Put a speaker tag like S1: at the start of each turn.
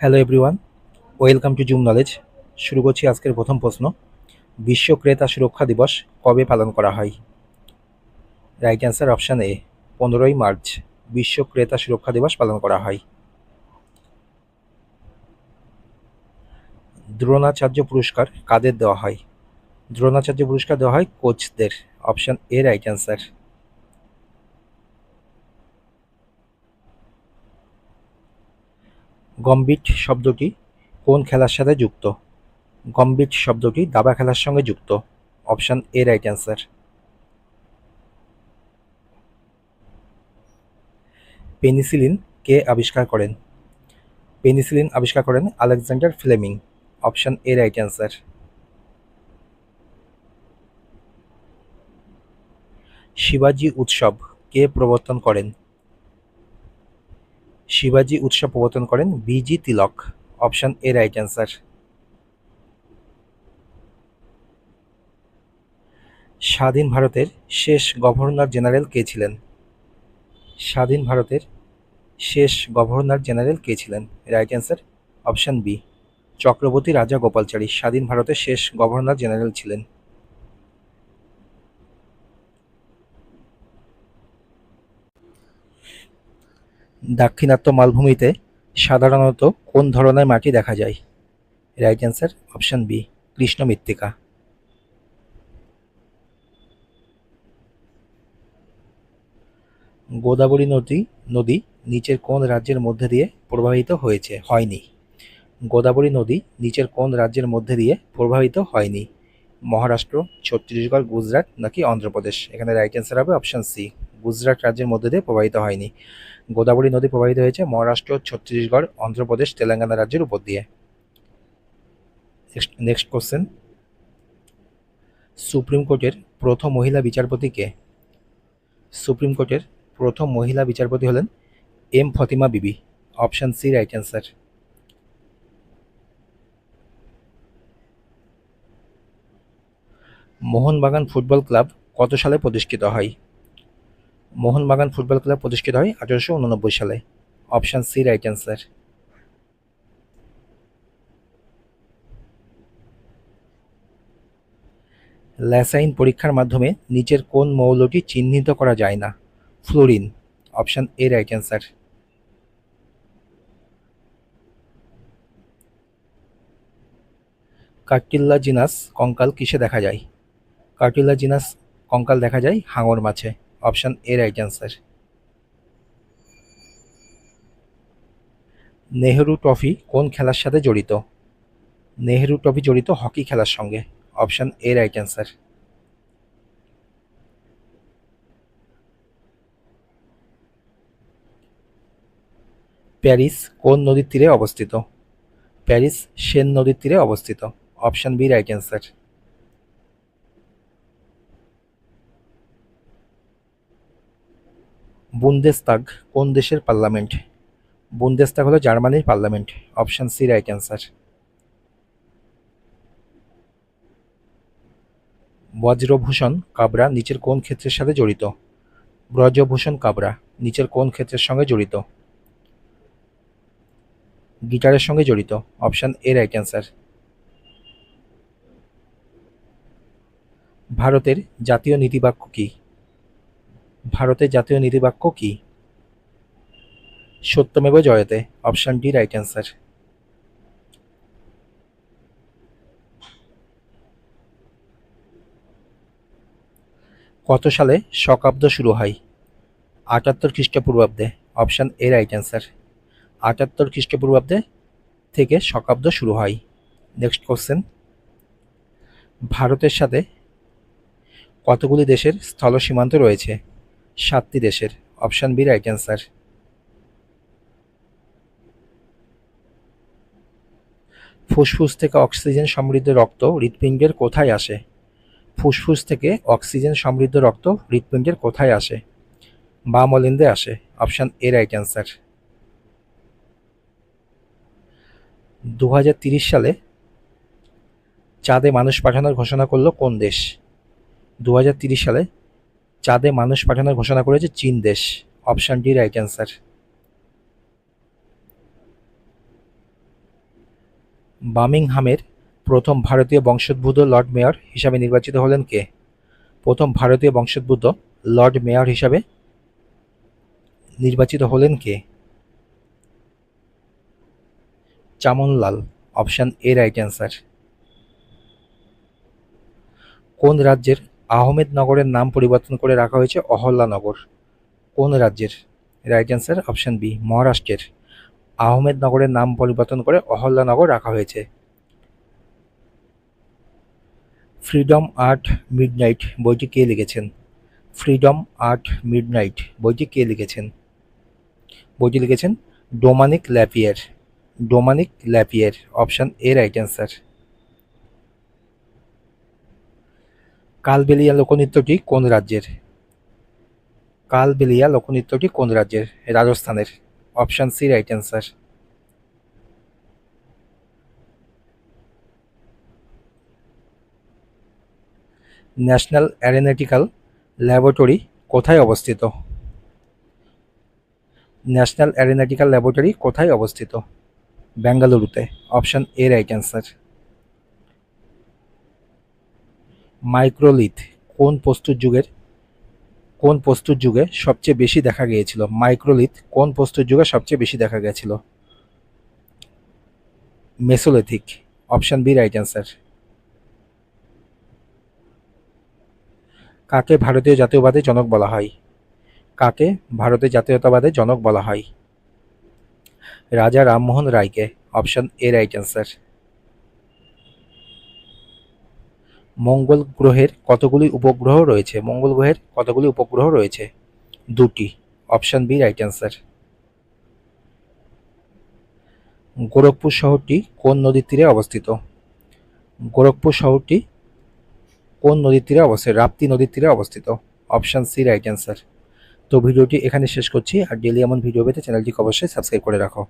S1: Hello everyone welcome to Zoom knowledge শুরু করছি আজকের প্রথম প্রশ্ন। বিশ্ব ক্রেতা সুরক্ষা দিবস কবে পালন করা হয়? রাইট অ্যান্সার অপশান এ পনেরোই মার্চ, বিশ্ব ক্রেতা সুরক্ষা দিবস পালন করা হয়। দ্রোণাচার্য পুরস্কার কাদের দেওয়া হয়? দ্রোণাচার্য পুরস্কার দেওয়া হয় কোচদের। Option A right answer gambit শব্দটি কোন খেলার সাথে যুক্ত? গম্বিট শব্দটি দাবা খেলার সঙ্গে যুক্ত। Option A right answer. Penicillin কে আবিষ্কার করেন? পেনিসিলিন আবিষ্কার করেন Alexander Fleming. Option A right answer. শিবাজি উৎসব কে প্রবর্তন করেন? শিবাজি উৎসব প্রবর্তন করেন B G Tilak. Option A right answer. স্বাধীন ভারতের শেষ গভর্নর জেনারেল কে ছিলেন? স্বাধীন ভারতের শেষ গভর্নর জেনারেল কে ছিলেন? Right answer option B. Chakravarti Raja Gopalachari স্বাধীন ভারতের শেষ গভর্নর জেনারেল ছিলেন। দাক্ষিণাত্য মালভূমিতে সাধারণত কোন ধরনের মাটি দেখা যায়? রাইট অ্যান্সার অপশান বি কৃষ্ণ মৃত্তিকা। গোদাবরী নদী নদী নিচের কোন রাজ্যের মধ্যে দিয়ে প্রবাহিত হয়েছে? হয়নি। গোদাবরী নদী নিচের কোন রাজ্যের মধ্যে দিয়ে প্রবাহিত হয়নি? মহারাষ্ট্র, ছত্তিশগড়, গুজরাট নাকি অন্ধ্রপ্রদেশ? এখানে রাইট অ্যান্সার হবে অপশান সি গুজরাট রাজ্যের মধ্যে দিয়ে প্রবাহিত হয়নি। গোদাবরী নদী প্রবাহিত হয়েছে মহারাষ্ট্র, ছত্তিশগড়, অন্ধ্রপ্রদেশ, তেলেঙ্গানা রাজ্যের উপর দিয়ে। নেক্সট কোশ্চেন সুপ্রিম কোর্টের প্রথম মহিলা বিচারপতি কে? সুপ্রিম কোর্টের প্রথম মহিলা বিচারপতি হলেন M Fatima Bibi. Option C right answer Mohun Bagan football club কত সালে প্রতিষ্ঠিত হয়? মোহনবাগান ফুটবল ক্লাব প্রতিষ্ঠিত হয় আঠারোশো উননব্বই সালে। Option C right answer Lassaigne পরীক্ষার মাধ্যমে নিচের কোন মৌলটি চিহ্নিত করা যায় না? Fluorine. Option A right answer কার্টিল্লা genius কঙ্কাল কিসে দেখা যায়? কার্টিল্লা জিনাস কঙ্কাল দেখা যায় হাঙর মাছে। Option A right answer. Nehru trophy কোন খেলার সাথে জড়িত? নেহেরু ট্রফি জড়িত হকি খেলার সঙ্গে। Option A right answer. Paris কোন নদীর তীরে অবস্থিত? প্যারিস সেন নদীর তীরে অবস্থিত। Option B right answer. Bundestag কোন দেশের পার্লামেন্ট বুন্দেস্তাগ হলো জার্মানির parliament option C right answer Brajabhushan Kabra নিচের কোন ক্ষেত্রের সাথে জড়িত? ব্রজভূষণ কাবরা নিচের কোন ক্ষেত্রের সঙ্গে জড়িত? গিটারের সঙ্গে জড়িত অপশান এ রাইট অ্যান্সার ভারতের জাতীয় নীতিবাক্য কি? ভারতের জাতীয় নীতিবাক্য কি? সত্যমেব জয়তে, অপশান ডি, রাইট অ্যান্সার। কত সালে শকাব্দ শুরু হয়? আটাত্তর খ্রিস্টপূর্বাব্দে, অপশান এ, রাইট অ্যান্সার। আটাত্তর খ্রিস্টপূর্বাব্দে থেকে শকাব্দ শুরু হয়। Next question. ভারতের সাথে কতগুলি দেশের স্থল সীমান্ত রয়েছে? সাতটি দেশের। অপশান বি রাইট অ্যান্সার ফুসফুস থেকে অক্সিজেন সমৃদ্ধ রক্ত হৃৎপিণ্ডের কোথায় আসে? ফুসফুস থেকে অক্সিজেন সমৃদ্ধ রক্ত হৃৎপিণ্ডের কোথায় আসে? বা মলিন্দে আসে। অপশান এ রাইট অ্যান্সার দু সালে চাঁদে মানুষ পাঠানোর ঘোষণা করল কোন দেশ? দু সালে চাঁদে মানুষ পাঠানোর ঘোষণা করেছে চীন দেশ। Option D, right answer. বার্মিংহামের প্রথম ভারতীয় বংশোদ্ভূত লর্ড মেয়র হিসাবে নির্বাচিত হলেন কে? প্রথম ভারতীয় বংশোদ্ভূত লর্ড মেয়র হিসাবে নির্বাচিত হলেন কে? Chamanlal, option A, right answer. কোন রাজ্যের আহমেদনগরের নাম পরিবর্তন করে রাখা হয়েছে অহল্যানগর। কোন রাজ্যের? রাইট অ্যান্সার অপশন বি মহারাষ্ট্রের। আহমেদনগরের নাম পরিবর্তন করে অহল্যানগর রাখা হয়েছে। ফ্রিডম আর্ট মিডনাইট বইটি কে লিখেছেন? ফ্রিডম আর্ট মিডনাইট বইটি কে লিখেছেন? বইটি লিখেছেন Dominique Lapierre. Dominique Lapierre option A right answer Kalbelia লোকনৃত্যটি কোন রাজ্যের? কালবেলিয়া লোকনৃত্যটি কোন রাজ্যের? রাজস্থানের। Option C, right answer. National aeronautical laboratory কোথায় অবস্থিত? ন্যাশনাল অ্যারেনেটিক্যাল ল্যাবরেটরি কোথায় অবস্থিত? বেঙ্গালুরুতে। Option A, right answer. Microlith কোন প্রস্তুত যুগের, কোন প্রস্তুত যুগে সবচেয়ে বেশি দেখা গিয়েছিল? মাইক্রোলিথ কোন প্রস্তুত যুগে সবচেয়ে বেশি দেখা গিয়েছিল? Mesolithic, option B right answer. কাকে ভারতীয় জাতীয়বাদের জনক বলা হয়? কাকে ভারতের জাতীয়তাবাদের জনক বলা হয়? রাজা রামমোহন রায়কে, অপশন এ রাইট অ্যান্সার। মঙ্গল গ্রহের কতগুলি উপগ্রহ রয়েছে? মঙ্গল গ্রহের কতগুলি উপগ্রহ রয়েছে? দুটি। Option B, right answer. Gorakhpur শহরটি কোন নদীর তীরে অবস্থিত? গোরখপুর শহরটি কোন নদীর তীরে অবস্থিত? রাপ্তি নদীর তীরে অবস্থিত। Option C, right answer. তো ভিডিওটি এখানে শেষ করছি। আর ডেলি এমন ভিডিও পেতে চ্যানেলটিকে অবশ্যই সাবস্ক্রাইব করে রাখো।